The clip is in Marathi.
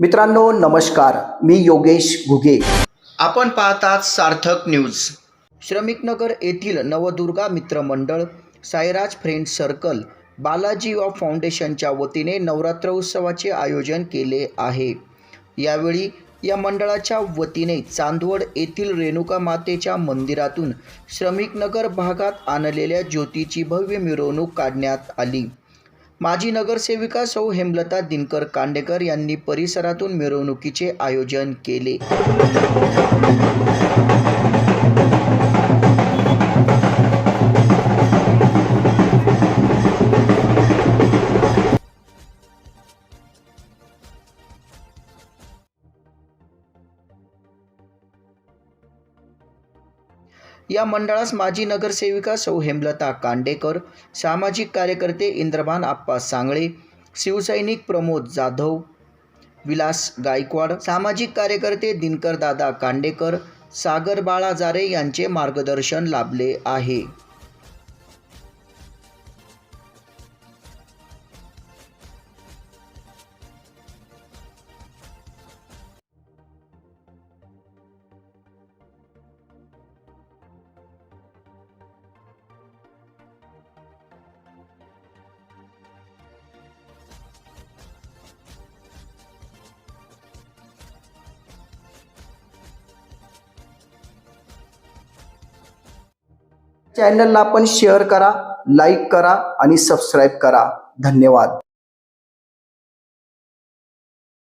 मित्रांनो नमस्कार. मी योगेश घुगे. आपण पाहतात सार्थक न्यूज. श्रमिकनगर येथील नवदुर्गा मित्र मंडळ Sairaj friend circle Balaji of फाउंडेशनच्या वतीने नवरात्र उत्सवाचे आयोजन केले आहे. यावेळी या मंडळाच्या वतीने चांदवड येथील रेणुका मातेच्या मंदिरातून श्रमिकनगर भागात आणलेल्या ज्योतीची भव्य मिरवणूक काढण्यात आली. माजी नगरसेविका सौ हेमलता दिनकर कांडेकर यांनी परिसरातून मिरवणुकीचे आयोजन केले. या मंडळास माजी नगरसेविका सौ हेमलता कांडेकर सामाजिक कार्यकर्ते इंद्रभान आप्पा सांगळे शिवसैनिक प्रमोद जाधव विलास गायकवाड सामाजिक कार्यकर्ते दिनकर दादा कांडेकर सागर बाळा जारे यांचे मार्गदर्शन लाभले आहे. चॅनलला आपण शेअर करा लाईक करा आणि सबस्क्राईब करा. धन्यवाद.